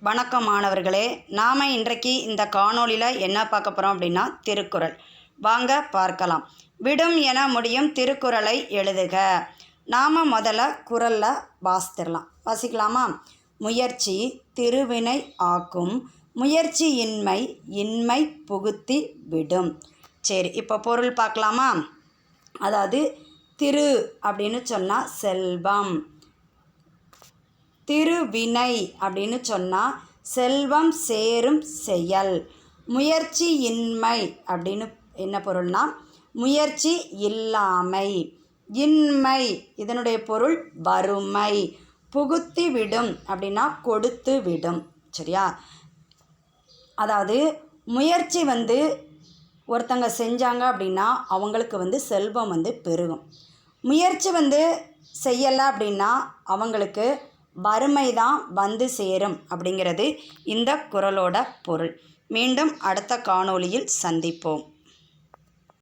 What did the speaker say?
வணக்கம் மாணவர்களே நாம் இன்றைக்கு இந்த காணொளியில் என்ன பார்க்க போகிறோம் அப்படின்னா திருக்குறள். வாங்க பார்க்கலாம். விடும் என முடியும் திருக்குறளை எழுதுக. நாம் முதல்ல குரலில் வாசித்திடலாம் வாசிக்கலாமா? முயற்சி திருவினை ஆக்கும் முயற்சி இன்மை இன்மை புகுத்தி விடும். சரி இப்போ பொருள் பார்க்கலாமா? அதாவது திரு அப்படின்னு சொன்னால் செல்வம். திருவினை அப்படின்னு சொன்னால் செல்வம் சேரும் செயல். முயற்சி இன்மை அப்படின்னு என்ன பொருள்னா முயற்சி இல்லாமை. இன்மை இதனுடைய பொருள் வறுமை. புகுத்தி விடும் அப்படின்னா கொடுத்து விடும். சரியா? அதாவது முயற்சி வந்து ஒருத்தங்க செஞ்சாங்க அப்படின்னா அவங்களுக்கு வந்து செல்வம் வந்து பெருகும். முயற்சி வந்து செய்யலை அப்படின்னா அவங்களுக்கு வறுமை தான் வந்து சேரும் அப்படிங்கிறது இந்த குரலோட பொருள். மீண்டும் அடுத்த காணொளியில் சந்திப்போம்.